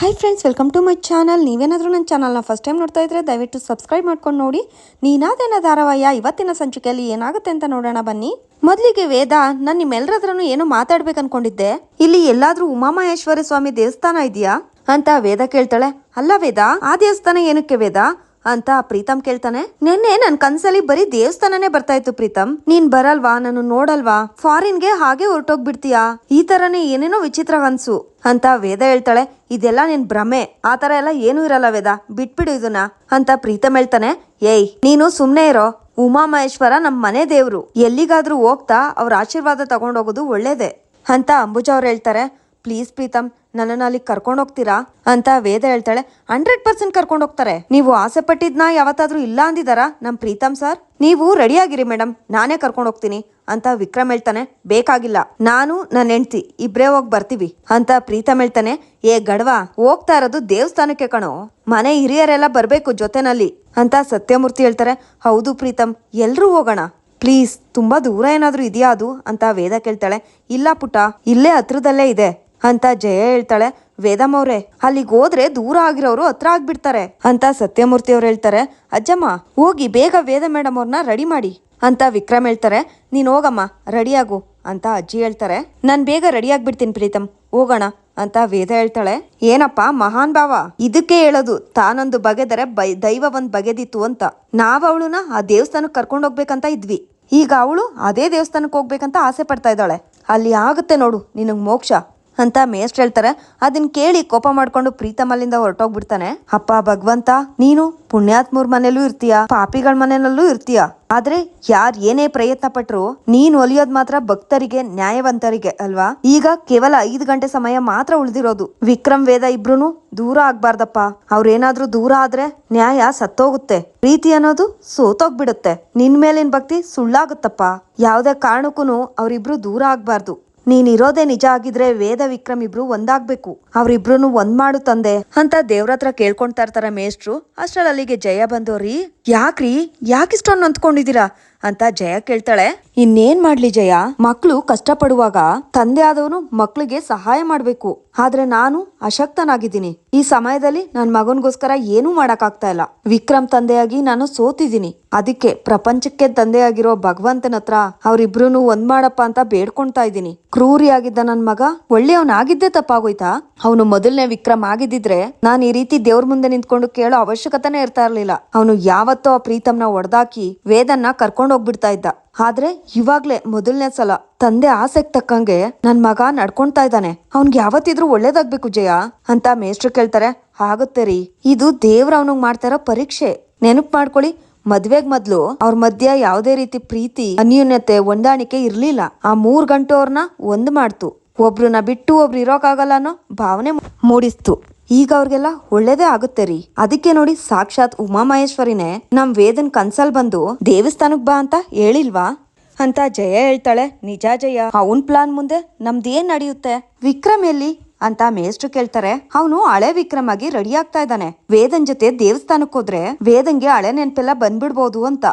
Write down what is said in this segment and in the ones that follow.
Hi friends welcome to my channel ನೀವೇನಾದರೂ ನನ್ನ ಚಾನಲ್ನ ಫಸ್ಟ್ ಟೈಮ್ ನೋಡ್ತಾ ಇದ್ರೆ ದಯವಿಟ್ಟು ಸಬ್ಸ್ಕ್ರೈಬ್ ಮಾಡ್ಕೊಂಡು ನೋಡಿ. ನೀನಾದೇನ ಧಾರಾವಾಹಿಯ ಇವತ್ತಿನ ಸಂಚಿಕೆಯಲ್ಲಿ ಏನಾಗುತ್ತೆ ಅಂತ ನೋಡೋಣ ಬನ್ನಿ. ಮೊದಲಿಗೆ ವೇದ, ನಾನು ನಿಮ್ಮೆಲ್ಲರ ಏನು ಏನೋ ಮಾತಾಡ್ಬೇಕು ಅನ್ಕೊಂಡಿದ್ದೆ ಇಲ್ಲಿ ಎಲ್ಲಾದರೂ ಉಮಾಮಹೇಶ್ವರಿ ಸ್ವಾಮಿ ದೇವಸ್ಥಾನ ಇದೆಯಾ? ಅಂತ ವೇದ ಕೇಳ್ತಾಳೆ. ಅಲ್ಲ ವೇದ, ಆ ದೇವಸ್ಥಾನ ಏನಕ್ಕೆ ವೇದ? ಅಂತ ಪ್ರೀತಮ್ ಕೇಳ್ತಾನೆ. ನಿನ್ನೆ ನನ್ ಕನ್ಸಲ್ಲಿ ಬರೀ ದೇವಸ್ಥಾನನೆ ಬರ್ತಾ ಇತ್ತು ಪ್ರೀತಮ್. ನೀನ್ ಬರಲ್ವಾ? ನಾನು ನೋಡಲ್ವಾ? ಫಾರಿನ್ಗೆ ಹಾಗೆ ಹೊರಟೋಗ್ಬಿಡ್ತೀಯಾ? ಈ ತರನೇ ಏನೇನೋ ವಿಚಿತ್ರ ಅನ್ಸು ಅಂತ ವೇದ ಹೇಳ್ತಾಳೆ. ಇದೆಲ್ಲ ನಿನ್ ಭ್ರಮೆ. ಆ ತರ ಎಲ್ಲ ಏನೂ ಇರಲ್ಲ ವೇದ. ಬಿಟ್ಬಿಡು ಇದನ್ನ ಅಂತ ಪ್ರೀತಮ್ ಹೇಳ್ತಾನೆ. ಏಯ್, ನೀನು ಸುಮ್ನೆ ಇರೋ. ಉಮಾ ಮಹೇಶ್ವರ ನಮ್ ಮನೆ ದೇವ್ರು. ಎಲ್ಲಿಗಾದ್ರೂ ಹೋಗ್ತಾ ಅವ್ರ ಆಶೀರ್ವಾದ ತಗೊಂಡೋಗೋದು ಒಳ್ಳೇದೇ ಅಂತ ಅಂಬುಜಾ ಅವ್ರು ಹೇಳ್ತಾರೆ. ಪ್ಲೀಸ್ ಪ್ರೀತಮ್, ನನ್ನನ್ನು ಅಲ್ಲಿ ಕರ್ಕೊಂಡು ಹೋಗ್ತೀರಾ? ಅಂತ ವೇದ ಹೇಳ್ತಾಳೆ. ಹಂಡ್ರೆಡ್ ಪರ್ಸೆಂಟ್ ಕರ್ಕೊಂಡು ಹೋಗ್ತಾರೆ. ನೀವು ಆಸೆ ಪಟ್ಟಿದ್ನ ಯಾವತ್ತಾದ್ರೂ ಇಲ್ಲ ಅಂದಿದಾರಾ ನಮ್ಮ ಪ್ರೀತಮ್ ಸರ್? ನೀವು ರೆಡಿಯಾಗಿರಿ, ಮೇಡಮ್. ನಾನೇ ಕರ್ಕೊಂಡು ಹೋಗ್ತೀನಿ, ಅಂತ ವಿಕ್ರಮ್ ಹೇಳ್ತಾನೆ. ಬೇಕಾಗಿಲ್ಲ. ನಾನು ನನ್ನ ಹೆಂಡ್ತಿ, ಇಬ್ರೇ ಹೋಗಿ ಬರ್ತೀವಿ, ಅಂತ ಪ್ರೀತಮ್ ಹೇಳ್ತಾನೆ. ಏ, ಗಡವ, ಹೋಗ್ತಾ ಇರೋದು ದೇವಸ್ಥಾನಕ್ಕೆ ಕಣೋ. ಮನೆ ಹಿರಿಯರೆಲ್ಲ ಬರಬೇಕು ಜೊತೆನಲ್ಲಿ, ಅಂತ ಸತ್ಯಮೂರ್ತಿ ಹೇಳ್ತಾರೆ. ಹೌದು ಪ್ರೀತಮ್ ಎಲ್ಲರೂ ಹೋಗೋಣ. ಪ್ಲೀಸ್, ತುಂಬಾ ದೂರ ಏನಾದರೂ ಇದೆಯಾ ಅದು? ಅಂತ ವೇದ ಕೇಳ್ತಾಳೆ. ಇಲ್ಲ ಪುಟ ಇಲ್ಲೇ ಹತ್ರದಲ್ಲೇ ಇದೆ. ಅಂತ ಜಯ ಹೇಳ್ತಾಳೆ. ವೇದಮ್ ಅವ್ರೆ, ಅಲ್ಲಿಗೆ ಹೋದ್ರೆ ದೂರ ಆಗಿರೋರು ಹತ್ರ ಆಗ್ಬಿಡ್ತಾರೆ ಅಂತ ಸತ್ಯಮೂರ್ತಿ ಅವ್ರು ಹೇಳ್ತಾರೆ. ಅಜ್ಜಮ್ಮ, ಹೋಗಿ ಬೇಗ ವೇದ ಮೇಡಮ್ ಅವ್ರನ್ನ ರೆಡಿ ಮಾಡಿ ಅಂತ ವಿಕ್ರಮ್ ಹೇಳ್ತಾರೆ. ನೀನ್ ಹೋಗಮ್ಮ, ರೆಡಿ ಆಗು ಅಂತ ಅಜ್ಜಿ ಹೇಳ್ತಾರೆ. ನಾನ್ ಬೇಗ ರೆಡಿ ಆಗ್ಬಿಡ್ತೀನಿ ಪ್ರೀತಮ್, ಹೋಗೋಣ ಅಂತ ವೇದ ಹೇಳ್ತಾಳೆ. ಏನಪ್ಪ, ಮಹಾನ್ ಭಾವ, ಇದಕ್ಕೆ ಹೇಳೋದು ತಾನೊಂದು ಬಗೆದರೆ ಬೈ, ದೈವ ಒಂದ್ ಬಗೆದಿತ್ತು ಅಂತ. ನಾವ್ ಅವಳನ್ನ ಆ ದೇವಸ್ಥಾನಕ್ಕೆ ಕರ್ಕೊಂಡು ಹೋಗ್ಬೇಕಂತ ಇದ್ವಿ. ಈಗ ಅವಳು ಅದೇ ದೇವಸ್ಥಾನಕ್ಕೆ ಹೋಗ್ಬೇಕಂತ ಆಸೆ ಪಡ್ತಾ ಇದ್ದಾಳೆ. ಅಲ್ಲಿ ಆಗುತ್ತೆ ನೋಡು ನಿನಗ್ ಮೋಕ್ಷ. ಅಂತ ಮೇಸ್ಟ್ ಹೇಳ್ತಾರೆ. ಅದನ್ನ ಕೇಳಿ ಕೋಪ ಮಾಡ್ಕೊಂಡು ಪ್ರೀತಮ್ ಅಲ್ಲಿಂದ ಹೊರಟೋಗ್ಬಿಡ್ತಾನೆ. ಅಪ್ಪ ಭಗವಂತ, ನೀನು ಪುಣ್ಯಾತ್ಮೂರ್ ಮನೇಲೂ ಇರ್ತೀಯ? ಪಾಪಿಗಳ ಮನೆಯಲ್ಲೂ ಇರ್ತೀಯ? ಆದ್ರೆ ಯಾರ್ ಏನೇ ಪ್ರಯತ್ನ ಪಟ್ರು, ನೀನ್ ಒಲಿಯೋದ್ ಮಾತ್ರ ಭಕ್ತರಿಗೆ, ನ್ಯಾಯವಂತರಿಗೆ ಅಲ್ವಾ? ಈಗ ಕೇವಲ ಐದು ಗಂಟೆ ಸಮಯ ಮಾತ್ರ ಉಳಿದಿರೋದು. ವಿಕ್ರಮ್ ವೇದ ಇಬ್ರು ದೂರ ಆಗ್ಬಾರ್ದಪ್ಪ. ಅವ್ರೇನಾದ್ರೂ ದೂರ ಆದ್ರೆ ನ್ಯಾಯ ಸತ್ತೋಗುತ್ತೆ. ಪ್ರೀತಿ ಅನ್ನೋದು ಸೋತೋಗ್ಬಿಡುತ್ತೆ. ನಿನ್ ಮೇಲಿನ ಭಕ್ತಿ ಸುಳ್ಳಾಗುತ್ತಪ್ಪ. ಯಾವ್ದೇ ಕಾರಣಕ್ಕೂ ಅವರಿಬ್ರು ದೂರ ಆಗ್ಬಾರ್ದು. ನೀನ್ ಇರೋದೇ ನಿಜ ಆಗಿದ್ರೆ ವೇದ ವಿಕ್ರಮ್ ಇಬ್ರು ಒಂದಾಗ್ಬೇಕು. ಅವ್ರಿಬ್ರು ಒಂದ್ ಮಾಡು ತಂದೆ. ಅಂತ ದೇವ್ರ ಹತ್ರ ಕೇಳ್ಕೊಂತಾ ಇರ್ತಾರ ಮೇಷ್ಟ್ರು. ಅಷ್ಟ್ರಲ್ಲಿ ಅಲ್ಲಿಗೆ ಜಯ ಬಂದೋರಿ. ಯಾಕ್ರಿ? ಯಾಕಿಷ್ಟೊಂದು ಅಂದ್ಕೊಂಡಿದೀರಾ ಅಂತ ಜಯ ಕೇಳ್ತಾಳೆ. ಇನ್ನೇನ್ ಮಾಡ್ಲಿ ಜಯ? ಮಕ್ಳು ಕಷ್ಟಪಡುವಾಗ ತಂದೆ ಆದವನು ಮಕ್ಳಿಗೆ ಸಹಾಯ ಮಾಡ್ಬೇಕು. ಆದ್ರೆ ನಾನು ಅಶಕ್ತನಾಗಿದ್ದೀನಿ. ಈ ಸಮಯದಲ್ಲಿ ನನ್ ಮಗನ್ಗೋಸ್ಕರ ಏನೂ ಮಾಡಕ್ಕಾಗ್ತಾ ಇಲ್ಲ. ವಿಕ್ರಮ್ ತಂದೆಯಾಗಿ ನಾನು ಸೋತಿದ್ದೀನಿ. ಅದಕ್ಕೆ ಪ್ರಪಂಚಕ್ಕೆ ತಂದೆಯಾಗಿರೋ ಭಗವಂತನ ಹತ್ರ ಅವ್ರಿಬ್ರು ಒಂದ್ ಮಾಡಪ್ಪ ಅಂತ ಬೇಡ್ಕೊಂತಾ ಇದ್ದೀನಿ. ಕ್ರೂರಿಯಾಗಿದ್ದ ನನ್ ಮಗ ಒಳ್ಳೆಯವನಾಗಿದ್ದೇ ತಪ್ಪಾಗೋಯ್ತಾ? ಅವನು ಮೊದಲನೇ ವಿಕ್ರಮ್ ಆಗಿದ್ದಿದ್ರೆ ನಾನು ಈ ರೀತಿ ದೇವ್ರ ಮುಂದೆ ನಿಂತ್ಕೊಂಡು ಕೇಳೋ ಅವಶ್ಯಕತೆನೇ ಇರ್ತಾ ಇರ್ಲಿಲ್ಲ. ಅವನು ಯಾವತ್ತೋ ಆ ಪ್ರೀತಮ್ನ ಒಡ್ದಾಕಿ ವೇದನ್ನ ಕರ್ಕೊಂಡು ಹೋಗ್ಬಿಡ್ತಾ ಇದ್ದ. ಆದ್ರೆ ಇವಾಗ್ಲೇ ಮೊದಲನೇ ಸಲ ತಂದೆ ಆಸೆಗ್ ತಕ್ಕಂಗೆ ನನ್ ಮಗ ನಡ್ಕೊಂತಾ ಇದ್ದಾನೆ. ಅವ್ನ್ಗೆ ಯಾವತ್ತಿದ್ರೂ ಒಳ್ಳೇದಾಗ್ಬೇಕು ಜಯ ಅಂತ ಮೇಷ್ಟ್ರು ಕೇಳ್ತಾರೆ. ಆಗುತ್ತೆ ರೀ. ಇದು ದೇವ್ರ ಅವನಿಗೆ ಮಾಡ್ತಾ ಪರೀಕ್ಷೆ. ನೆನಪು ಮಾಡ್ಕೊಳ್ಳಿ. ಮದ್ವೆಗ್ ಮೊದ್ಲು ಅವ್ರ ಮಧ್ಯ ಯಾವುದೇ ರೀತಿ ಪ್ರೀತಿ, ಅನ್ಯೂನ್ಯತೆ, ಹೊಂದಾಣಿಕೆ ಇರ್ಲಿಲ್ಲ. ಆ ಮೂರ್ ಗಂಟೆ ಅವ್ರನ್ನ ಒಂದ್ ಮಾಡ್ತು. ಒಬ್ರನ್ನ ಬಿಟ್ಟು ಒಬ್ರು ಇರೋಕಾಗಲ್ಲ ಅನ್ನೋ ಭಾವನೆ ಮೂಡಿಸ್ತು. ಈಗ ಅವ್ರಿಗೆಲ್ಲ ಒಳ್ಳೇದೇ ಆಗುತ್ತೆ ರೀ. ಅದಕ್ಕೆ ನೋಡಿ ಸಾಕ್ಷಾತ್ ಉಮಾ ಮಹೇಶ್ವರಿನೇ, ನಮ್ ವೇದನ್ ಕನ್ಸಲ್ ಬಂದು ದೇವಸ್ಥಾನಕ್ ಬಾ ಅಂತ ಹೇಳಿಲ್ವಾ? ಅಂತ ಜಯ ಹೇಳ್ತಾಳೆ. ನಿಜ ಜಯ, ಅವನ್ ಪ್ಲಾನ್ ಮುಂದೆ ನಮ್ದೇನ್ ನಡೆಯುತ್ತೆ? ವಿಕ್ರಮ್ ಎಲ್ಲಿ? ಅಂತ ಮೇಷ್ಟ್ರು ಕೇಳ್ತಾರೆ. ಅವನು ಹಳೆ ವಿಕ್ರಮ್ ಆಗಿ ರೆಡಿ ಆಗ್ತಾ ಇದ್ದಾನೆ. ವೇದನ್ ಜೊತೆ ದೇವಸ್ಥಾನಕ್ ಹೋದ್ರೆ ವೇದನ್ಗೆ ಹಳೆ ನೆನಪೆಲ್ಲ ಬಂದ್ಬಿಡ್ಬೋದು ಅಂತ.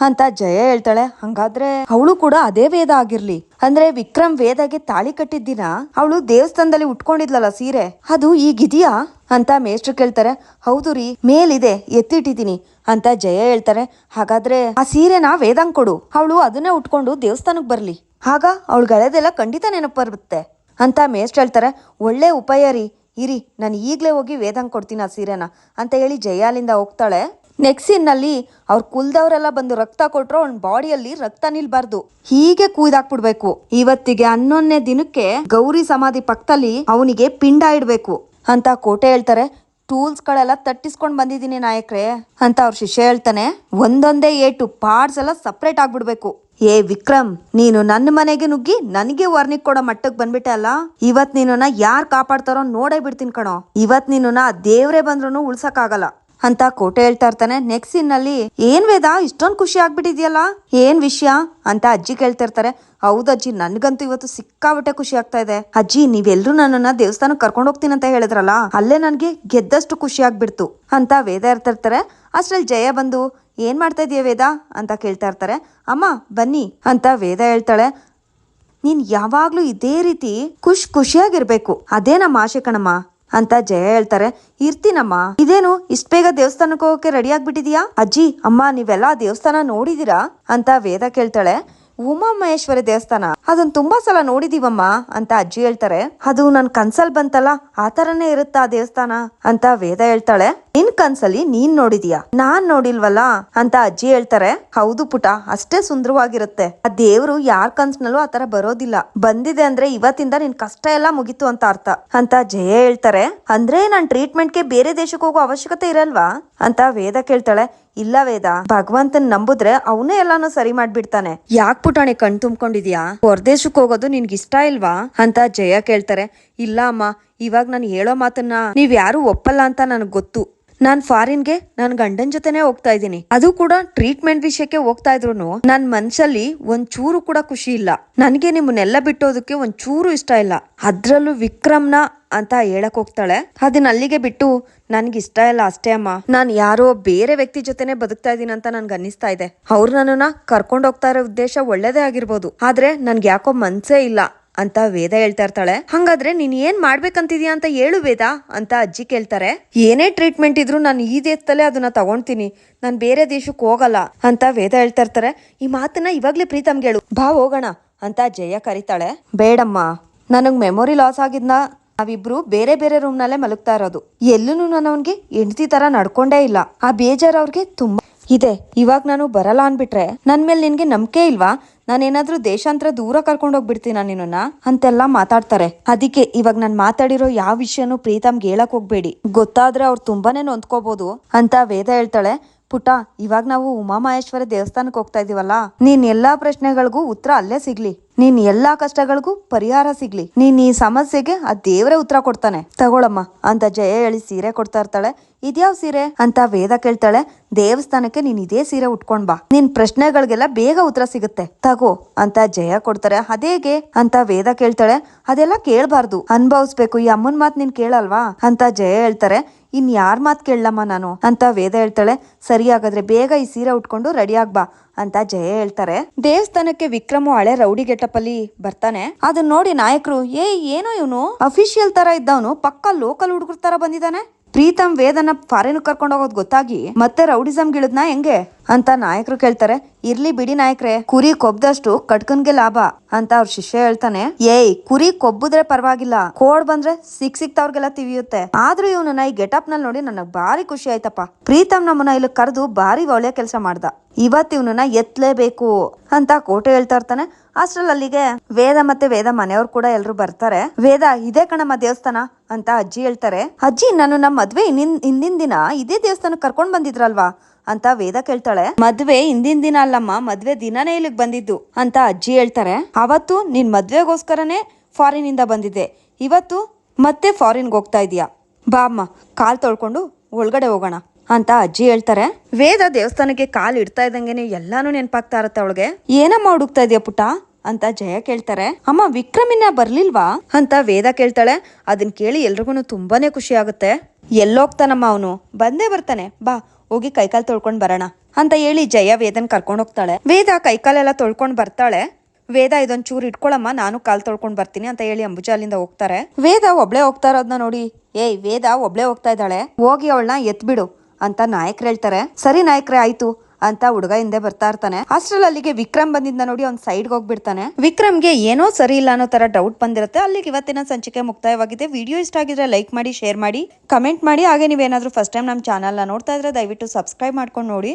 ಅಂತ ಜಯ ಹೇಳ್ತಾಳೆ. ಹಂಗಾದ್ರೆ ಅವಳು ಕೂಡ ಅದೇ ವೇದ ಆಗಿರ್ಲಿ. ಅಂದ್ರೆ ವಿಕ್ರಮ್ ವೇದಗೆ ತಾಳಿ ಕಟ್ಟಿದ್ದಿನ ಅವಳು ದೇವಸ್ಥಾನದಲ್ಲಿ ಉಟ್ಕೊಂಡಿದ್ಲಲ್ಲ ಸೀರೆ. ಅದು ಈಗಿದೆಯಾ? ಅಂತ ಮೇಷ್ಟ್ರು ಕೇಳ್ತಾರೆ. ಹೌದು ರೀ, ಮೇಲಿದೆ, ಎತ್ತಿಟ್ಟಿದ್ದೀನಿ ಅಂತ ಜಯ ಹೇಳ್ತಾರೆ. ಹಾಗಾದ್ರೆ ಆ ಸೀರೆನ ವೇದಂಗ್ ಕೊಡು. ಅವಳು ಅದನ್ನೇ ಉಟ್ಕೊಂಡು ದೇವಸ್ಥಾನಕ್ ಬರ್ಲಿ. ಆಗ ಅವಳು ಗಳೆದೆಲ್ಲ ಖಂಡಿತ ನೆನಪು ಬರುತ್ತೆ ಅಂತ ಮೇಷ್ಟ್ರು ಹೇಳ್ತಾರೆ. ಒಳ್ಳೆ ಉಪಾಯ ರೀ. ಇರಿ, ನಾನು ಈಗಲೇ ಹೋಗಿ ವೇದಂಗ್ ಕೊಡ್ತೀನಿ ಆ ಸೀರೆನ ಅಂತ ಹೇಳಿ ಜಯ ಅಲ್ಲಿಂದ ಹೋಗ್ತಾಳೆ. ನೆಕ್ಸ್ಟ್ ಸೀನ್ನಲ್ಲಿ ಅವ್ರ ಕುಲ್ದವರೆಲ್ಲ ಬಂದು ರಕ್ತ ಕೊಟ್ರು, ಅವ್ನ ಬಾಡಿಯಲ್ಲಿ ರಕ್ತ ನಿಲ್ಬಾರ್ದು. ಹೀಗೆ ಕುಯ್ದಾಕ್ಬಿಡ್ಬೇಕು ಇವತ್ತಿಗೆ ಹನ್ನೊಂದನೇ ದಿನಕ್ಕೆ ಗೌರಿ ಸಮಾಧಿ ಪಕ್ಕದಲ್ಲಿ ಅವನಿಗೆ ಪಿಂಡ ಇಡ್ಬೇಕು ಅಂತ ಕೋಟೆ ಹೇಳ್ತಾರೆ. ಟೂಲ್ಸ್ ಗಳೆಲ್ಲ ತಟ್ಟಿಸ್ಕೊಂಡ್ ಬಂದಿದ್ದೀನಿ ನಾಯಕ್ರೆ ಅಂತ ಅವ್ರ ಶಿಷ್ಯ ಹೇಳ್ತಾನೆ. ಒಂದೊಂದೇ ಏಟು ಪಾರ್ಟ್ಸ್ ಎಲ್ಲ ಸಪ್ರೇಟ್ ಆಗ್ಬಿಡ್ಬೇಕು. ಏ ವಿಕ್ರಮ್, ನೀನು ನನ್ನ ಮನೆಗೆ ನುಗ್ಗಿ ನನಗೆ ವರ್ಣಿಕ್ ಕೊಡೋ ಮಟ್ಟಕ್ಕೆ ಬಂದ್ಬಿಟ್ಟೆ ಅಲ್ಲ? ಇವತ್ ನೀನು ಯಾರ್ ಕಾಪಾಡ್ತಾರೋ ನೋಡೇ ಬಿಡ್ತೀನಿ ಕಣೋ. ಇವತ್ ನೀನು ದೇವ್ರೇ ಬಂದ್ರು ಉಳ್ಸಕ್ಕಾಗಲ್ಲ. ಅಂತ ಕೋಟೆ ಹೇಳ್ತಾ ಇರ್ತಾನೆ. ನೆಕ್ಸ್ಟ್ ಸೀನ್ನಲ್ಲಿ ಏನ್ ವೇದ? ಇಷ್ಟೊಂದು ಖುಷಿ ಆಗ್ಬಿಟ್ಟಿದ್ಯಲ್ಲ? ಏನ್ ವಿಷಯ? ಅಂತ ಅಜ್ಜಿ ಕೇಳ್ತಿರ್ತಾರೆ ಹೌದು ಅಜ್ಜಿ, ನನ್ಗಂತೂ ಇವತ್ತು ಸಿಕ್ಕಾಬಿಟ್ಟೆ ಖುಷಿ ಆಗ್ತಾ ಇದೆ. ಅಜ್ಜಿ ನೀವೆಲ್ಲರೂ ನನ್ನನ್ನ ದೇವಸ್ಥಾನಕ್ಕೆ ಕರ್ಕೊಂಡು ಹೋಗ್ತೀನಿ ಅಂತ ಹೇಳಿದ್ರಲ್ಲ, ಅಲ್ಲೇ ನನಗೆ ಗೆದ್ದಷ್ಟು ಖುಷಿ ಆಗ್ಬಿಡ್ತು ಅಂತ ವೇದ ಇರ್ತಿರ್ತಾರೆ ಅಷ್ಟ್ರಲ್ಲಿ ಜಯ ಬಂದು, ಏನ್ ಮಾಡ್ತಾ ಇದೀಯ ವೇದ? ಅಂತ ಕೇಳ್ತಾ ಇರ್ತಾರೆ. ಅಮ್ಮ, ಬನ್ನಿ ಅಂತ ವೇದ ಹೇಳ್ತಾಳೆ. ನೀನ್ ಯಾವಾಗ್ಲೂ ಇದೇ ರೀತಿ ಖುಷ್ ಖುಷಿಯಾಗಿರ್ಬೇಕು. ಅದೇ ನಮ್ಮ ಆಶೆ ಕಣಮ್ಮ. ಅಂತ ಜಯ ಹೇಳ್ತಾರೆ. ಇರ್ತೀನಮ್ಮ ಇದೇನು ಇಷ್ಟ ಬೇಗ ದೇವಸ್ಥಾನಕ್ಕೆ ಹೋಗಕ್ಕೆ ರೆಡಿ ಆಗ್ಬಿಟ್ಟಿದ್ಯಾ? ಅಜ್ಜಿ, ಅಮ್ಮ, ನೀವೆಲ್ಲ ದೇವಸ್ಥಾನ ನೋಡಿದೀರಾ? ಅಂತ ವೇದ ಕೇಳ್ತಾಳೆ. ಉಮಾ ಮಹೇಶ್ವರಿ ದೇವಸ್ಥಾನ ಅದನ್ನ ತುಂಬಾ ಸಲ ನೋಡಿದೀವಮ್ಮ ಅಂತ ಅಜ್ಜಿ ಹೇಳ್ತಾರೆ. ಅದು ನನ್ ಕನ್ಸಲ್ ಬಂತಲ್ಲ, ಆ ತರನೇ ಇರುತ್ತಾ ದೇವಸ್ಥಾನ? ಅಂತ ವೇದ ಹೇಳ್ತಾಳೆ. ನಿನ್ ಕನ್ಸಲ್ಲಿ ನೀನ್ ನೋಡಿದೀಯಾ. ನಾನ್ ನೋಡಿಲ್ವಲ್ಲ ಅಂತ ಅಜ್ಜಿ ಹೇಳ್ತಾರೆ. ಹೌದು ಪುಟ, ಅಷ್ಟೇ ಸುಂದರವಾಗಿರುತ್ತೆ. ಆ ದೇವ್ರು ಯಾರ್ ಕನ್ಸ್ನಲ್ಲೂ ಆತರ ಬರೋದಿಲ್ಲ. ಬಂದಿದೆ ಅಂದ್ರೆ ಇವತ್ತಿಂದ ನಿನ್ ಕಷ್ಟ ಎಲ್ಲ ಮುಗಿತು ಅಂತ ಅರ್ಥ. ಅಂತ ಜಯ ಹೇಳ್ತಾರೆ. ಅಂದ್ರೆ ನಾನ್ ಟ್ರೀಟ್ಮೆಂಟ್ಗೆ ಬೇರೆ ದೇಶಕ್ಕೆ ಹೋಗೋ ಅವಶ್ಯಕತೆ ಇರಲ್ವಾ? ಅಂತ ವೇದ ಕೇಳ್ತಾಳೆ. ಇಲ್ಲ ವೇದ, ಭಗವಂತನ್ ನಂಬುದ್ರೆ ಅವನೇ ಎಲ್ಲಾನು ಸರಿ ಮಾಡ್ಬಿಡ್ತಾನೆ. ಯಾಕ್ ಪುಟಾಣಿ ಕಣ್ ತುಂಬ್ಕೊಂಡಿದ್ಯಾ? ಹೊರದೇಶಕ್ಕೆ ಹೋಗೋದು ನಿನ್ಗೆ ಇಷ್ಟ ಇಲ್ವಾ? ಅಂತ ಜಯ ಕೇಳ್ತಾರೆ. ಇಲ್ಲ ಅಮ್ಮ ಇವಾಗ ನಾನು ಹೇಳೋ ಮಾತನ್ನ ನೀವ್ ಯಾರು ಒಪ್ಪಲ್ಲ ಅಂತ ನನಗೆ ಗೊತ್ತು. ನಾನ್ ಫಾರಿನ್ಗೆ ನನ್ ಗಂಡನ್ ಜೊತೆನೆ ಹೋಗ್ತಾ ಇದ್ದೀನಿ. ಅದು ಕೂಡ ಟ್ರೀಟ್ಮೆಂಟ್ ವಿಷಯಕ್ಕೆ ಹೋಗ್ತಾ ಇದ್ರು ನನ್ ಮನ್ಸಲ್ಲಿ ಒಂದ್ ಚೂರು ಕೂಡ ಖುಷಿ ಇಲ್ಲ. ನನ್ಗೆ ನಿಮ್ಮನ್ನೆಲ್ಲ ಬಿಟ್ಟೋದಕ್ಕೆ ಒಂದ್ ಚೂರು ಇಷ್ಟ ಇಲ್ಲ. ಅದ್ರಲ್ಲೂ ವಿಕ್ರಮ್ನ ಅಂತ ಹೇಳಕ್ ಹೋಗ್ತಾಳೆ. ಅದನ್ನ ಅಲ್ಲಿಗೆ ಬಿಟ್ಟು ನನ್ಗೆ ಇಷ್ಟ ಇಲ್ಲ ಅಷ್ಟೇ ಅಮ್ಮ. ನಾನ್ ಯಾರೋ ಬೇರೆ ವ್ಯಕ್ತಿ ಜೊತೆನೆ ಬದುಕ್ತಾ ಇದೀನಿ ಅಂತ ನನ್ಗೆ ಅನ್ನಿಸ್ತಾ ಇದೆ. ಅವ್ರು ನನ್ನನ್ನ ಕರ್ಕೊಂಡು ಹೋಗ್ತಾ ಇರೋ ಉದ್ದೇಶ ಒಳ್ಳೇದೇ ಆಗಿರ್ಬೋದು. ಆದ್ರೆ ನನ್ಗೆ ಯಾಕೋ ಮನ್ಸೇ ಇಲ್ಲ. ಅಂತ ವೇದ ಹೇಳ್ತಾ ಇರ್ತಾಳೆ. ಹಂಗಾದ್ರೆ ನೀನ್ ಏನ್ ಮಾಡ್ಬೇಕಂತಿದ್ಯಾ ಅಂತ ಹೇಳು ವೇದ ಅಂತ ಅಜ್ಜಿ ಕೇಳ್ತಾರೆ. ಏನೇ ಟ್ರೀಟ್ಮೆಂಟ್ ಇದ್ರು ನಾನು ಈ ದೇಶದಲ್ಲೇ ಅದನ್ನ ತಗೊಂತೀನಿ. ನಾನು ಬೇರೆ ದೇಶಕ್ಕೆ ಹೋಗಲ್ಲ ಅಂತ ವೇದ ಹೇಳ್ತಾ ಇರ್ತಾರೆ. ಈ ಮಾತನ್ನ ಇವಾಗ್ಲೇ ಪ್ರೀತಮ್ಗೆ ಹೇಳು ಬಾ ಹೋಗೋಣ ಅಂತ ಜಯ ಕರೀತಾಳೆ. ಬೇಡಮ್ಮ, ನನಗ್ ಮೆಮೊರಿ ಲಾಸ್ ಆಗಿದ್ನ ನಾವಿಬ್ರು ಬೇರೆ ಬೇರೆ ರೂಮ್ ನಲ್ಲೇ ಮಲಗ್ತಾ ಇರೋದು. ಎಲ್ಲೂ ನಾನು ಅವನ್ಗೆ ಹೆಂಡತಿ ತರ ನಡ್ಕೊಂಡೇ ಇಲ್ಲ. ಆ ಬೇಜಾರ್ ಅವ್ರಿಗೆ ತುಂಬಾ ಇದೆ. ಇವಾಗ ನಾನು ಬರಲ್ಲ ಅನ್ಬಿಟ್ರೆ ನನ್ ಮೇಲೆ ನಿನ್ಗೆ ನಂಬಿಕೆ ಇಲ್ವಾ? ನಾನೇನಾದ್ರೂ ದೇಶಾಂತರ ದೂರ ಕರ್ಕೊಂಡು ನಾನು ನಿನ್ನ ಅಂತೆಲ್ಲ ಮಾತಾಡ್ತಾರೆ. ಅದಕ್ಕೆ ಇವಾಗ ನಾನು ಮಾತಾಡಿರೋ ಯಾವ ವಿಷಯನೂ ಪ್ರೀತಮ್ಗೆ ಹೇಳಕ್ ಹೋಗ್ಬೇಡಿ. ಗೊತ್ತಾದ್ರೆ ಅವ್ರು ತುಂಬಾನೇ ನೊಂದ್ಕೋಬಹುದು ಅಂತ ವೇದ ಹೇಳ್ತಾಳೆ. ಪುಟ, ಇವಾಗ ನಾವು ಉಮಾಮಹೇಶ್ವರ ದೇವಸ್ಥಾನಕ್ಕೆ ಹೋಗ್ತಾ ಇದೀವಲ್ಲ? ನೀನ್ ಎಲ್ಲಾ ಪ್ರಶ್ನೆಗಳಿಗೂ ಉತ್ತರ ಅಲ್ಲೇ ಸಿಗ್ಲಿ. ನೀನ್ ಎಲ್ಲಾ ಕಷ್ಟಗಳಿಗೂ ಪರಿಹಾರ ಸಿಗ್ಲಿ. ನೀನ್ ಈ ಸಮಸ್ಯೆಗೆ ಆ ದೇವರೇ ಉತ್ತರ ಕೊಡ್ತಾನೆ. ತಗೊಳಮ್ಮ, ಅಂತ ಜಯ ಹೇಳಿ ಸೀರೆ ಕೊಡ್ತಾ ಇರ್ತಾಳೆ. ಇದ್ಯಾವ್ ಸೀರೆ? ಅಂತ ವೇದ ಕೇಳ್ತಾಳೆ. ದೇವಸ್ಥಾನಕ್ಕೆ ನೀನ್ ಇದೇ ಸೀರೆ ಉಟ್ಕೊಂಡ್ ಬಾ. ನಿನ್ ಪ್ರಶ್ನೆಗಳಿಗೆಲ್ಲ ಬೇಗ ಉತ್ತರ ಸಿಗುತ್ತೆ. ತಗೋ, ಅಂತ ಜಯ ಕೊಡ್ತಾರೆ. ಅದೇಗೆ? ಅಂತ ವೇದ ಕೇಳ್ತಾಳೆ. ಅದೆಲ್ಲ ಕೇಳ್ಬಾರ್ದು. ಅನ್ಭವಿಸ್ಬೇಕು. ಈ ಅಮ್ಮನ್ ಮಾತ್ ನೀನ್ ಕೇಳಲ್ವಾ? ಅಂತ ಜಯ ಹೇಳ್ತಾರೆ. ಇನ್ ಯಾರ್ ಮಾತ್ ಕೇಳಲಮ್ಮ ನಾನು? ಅಂತ ವೇದ ಹೇಳ್ತಾಳೆ. ಸರಿ ಹಾಗಾದ್ರೆ ಬೇಗ ಈ ಸೀರೆ ಉಟ್ಕೊಂಡು ರೆಡಿ ಆಗ್ಬಾ ಅಂತ ಜಯ ಹೇಳ್ತಾರೆ. ದೇವಸ್ಥಾನಕ್ಕೆ ವಿಕ್ರಮ ಹಳೆ ರೌಡಿ ಗೆಟಪ್ ಅಲ್ಲಿ ಬರ್ತಾನೆ. ಅದನ್ನ ನೋಡಿ ನಾಯಕರು ಏ ಏನೋ ಇವನು? ಅಫಿಷಿಯಲ್ ತರ ಇದ್ದವನು? ಪಕ್ಕ ಲೋಕಲ್ ಹುಡುಗರ ತರ ಬಂದಿದ್ದಾನೆ? ಪ್ರೀತಮ್ ವೇದನ ಫಾರಿನ್ ಕರ್ಕೊಂಡು ಹೋಗೋದು ಗೊತ್ತಾಗಿ ಮತ್ತೆ ರೌಡಿಸಮ್ ಗಿಳದ್ನ ಹೆಂಗೆ? ಅಂತ ನಾಯಕರು ಕೇಳ್ತಾರೆ, ಇರ್ಲಿ ಬಿಡಿ ನಾಯಕ್ರೆ, ಕುರಿ ಕೊಬ್ಬದಷ್ಟು ಕಟ್ಕನ್ಗೆ ಲಾಭ ಅಂತ ಅವ್ರ ಶಿಷ್ಯ ಹೇಳ್ತಾನೆ. ಏಯ್, ಕುರಿ ಕೊಬ್ಬುದ್ರೆ ಪರವಾಗಿಲ್ಲ, ಕೋಡ್ ಬಂದ್ರೆ ಸಿಕ್ ಸಿಕ್ತವ್ರಿಗೆಲ್ಲ ತಿವಿಯುತ್ತೆ. ಆದ್ರೂ ಇವನನ್ನ ಈ ಗೆಟಪ್ನಲ್ಲಿ ನೋಡಿ ನನಗ್ ಭಾರಿ ಖುಷಿ ಆಯ್ತಪ್ಪ. ಪ್ರೀತಮ್ ನಮ್ಮನ್ನ ಇಲ್ಲಿ ಕರೆದು ಬಾರಿ ಒಳ್ಳೆ ಕೆಲಸ ಮಾಡ್ದ. ಇವತ್ ಇವನನ್ನ ಎತ್ತಲೇಬೇಕು ಅಂತ ಕೋಟೆ ಹೇಳ್ತಾ ಇರ್ತಾನೆ. ಅಷ್ಟ್ರಲ್ಲಿ ಅಲ್ಲಿಗೆ ವೇದ ಮತ್ತೆ ವೇದ ಮನೆಯವ್ರು ಕೂಡ ಎಲ್ರು ಬರ್ತಾರೆ. ವೇದ, ಇದೇ ಕಣಮ್ಮ ದೇವಸ್ಥಾನ ಅಂತ ಅಜ್ಜಿ ಹೇಳ್ತಾರೆ. ಅಜ್ಜಿ, ನಾನು ನಮ್ಮ ಮದ್ವೆ ಹಿಂದಿನ ದಿನ ಇದೇ ದೇವಸ್ಥಾನಕ್ಕೆ ಕರ್ಕೊಂಡ್ ಬಂದಿದ್ರಲ್ವಾ? ಅಂತ ವೇದ ಕೇಳ್ತಾಳೆ. ಮದ್ವೆ ಹಿಂದಿನ ದಿನ ಅಲ್ಲಮ್ಮ ಮದ್ವೆ ದಿನನೇ ಇಲ್ಲಿಗೆ ಬಂದಿದ್ದು ಅಂತ ಅಜ್ಜಿ ಹೇಳ್ತಾರೆ. ಅವತ್ತು ನಿನ್ ಮದ್ವೆಗೋಸ್ಕರನೇ ಫಾರಿನ್ ಇಂದ ಬಂದಿದ್ದೆ. ಇವತ್ತು ಮತ್ತೆ ಫಾರಿನ್ಗೆ ಹೋಗ್ತಾ ಇದೀಯಾ ಬಾ ಅಮ್ಮ ಕಾಲ್ ತೊಳ್ಕೊಂಡು ಒಳಗಡೆ ಹೋಗೋಣ ಅಂತ ಅಜ್ಜಿ ಹೇಳ್ತಾರೆ. ವೇದ ದೇವಸ್ಥಾನಕ್ಕೆ ಕಾಲ್ ಇಡ್ತಾ ಇದ್ದಂಗೆನೆ ಎಲ್ಲಾನು ನೆನಪಾಗ್ತಾ ಇರತ್ತೆ ಅವಳಿಗೆ. ಏನಮ್ಮ ಹುಡುಕ್ತಾ ಇದೀಯ ಪುಟ್ಟ? ಅಂತ ಜಯ ಕೇಳ್ತಾರೆ. ಅಮ್ಮ ವಿಕ್ರಮಿನ ಬರ್ಲಿಲ್ವಾ? ಅಂತ ವೇದ ಕೇಳ್ತಾಳೆ. ಅದನ್ ಕೇಳಿ ಎಲ್ರಿಗೂ ತುಂಬಾನೇ ಖುಷಿ ಆಗುತ್ತೆ. ಎಲ್ಲೋಗ್ತಾನಮ್ಮ ಅವನು. ಬಂದೇ ಬರ್ತಾನೆ. ಬಾ ಹೋಗಿ ಕೈಕಾಲ್ ತೊಳ್ಕೊಂಡು ಬರೋಣ ಅಂತ ಹೇಳಿ ಜಯ ವೇದನ್ ಕರ್ಕೊಂಡು ಹೋಗ್ತಾಳೆ. ವೇದ ಕೈಕಾಲೆಲ್ಲ ತೊಳ್ಕೊಂಡು ಬರ್ತಾಳೆ. ವೇದ ಇದೊಂದ್ ಚೂರು ಇಟ್ಕೊಳಮ್ಮ, ನಾನು ಕಾಲ್ ತೊಳ್ಕೊಂಡ್ ಬರ್ತೀನಿ ಅಂತ ಹೇಳಿ ಅಂಬುಜ ಅಲ್ಲಿಂದ ಹೋಗ್ತಾರೆ. ವೇದ ಒಬ್ಳೆ ಹೋಗ್ತಾ ಇರೋದ್ನ ನೋಡಿ. ಏಯ್, ವೇದ ಒಬ್ಳೆ ಹೋಗ್ತಾ ಇದ್ದಾಳೆ. ಹೋಗಿ ಅವಳನ್ನ ಎತ್ಬಿಡು ಅಂತ ನಾಯಕ್ರು ಹೇಳ್ತಾರೆ. ಸರಿ ನಾಯಕರೇ, ಆಯ್ತು. ಅಂತ ಹುಡುಗ ಹಿಂದೆ ಬರ್ತಾ ಇರ್ತಾನೆ. ಹಾಸ್ಟೆಲ್ ಅಲ್ಲಿಗೆ ವಿಕ್ರಮ್ ಬಂದಿದ್ದ ನೋಡಿ ಅವ್ನ್ ಸೈಡ್ಗೆ ಹೋಗ್ಬಿಡ್ತಾನೆ. ವಿಕ್ರಮ್ಗೆ ಏನೋ ಸರಿ ಇಲ್ಲ ಅನ್ನೋ ತರ ಡೌಟ್ ಬಂದಿರುತ್ತೆ. ಅಲ್ಲಿಗೆ ಇವತ್ತಿನ ಸಂಚಿಕೆ ಮುಕ್ತಾಯವಾಗಿದೆ. ವಿಡಿಯೋ ಇಷ್ಟ ಆಗಿದ್ರೆ ಲೈಕ್ ಮಾಡಿ ಶೇರ್ ಮಾಡಿ ಕಮೆಂಟ್ ಮಾಡಿ. ಹಾಗೆ ನೀವೇನಾದ್ರೂ ಫಸ್ಟ್ ಟೈಮ್ ನಮ್ಮ ಚಾನಲ್ನ ನೋಡ್ತಾ ಇದ್ರೆ ದಯವಿಟ್ಟು ಸಬ್ಸ್ಕ್ರೈಬ್ ಮಾಡ್ಕೊಂಡು ನೋಡಿ.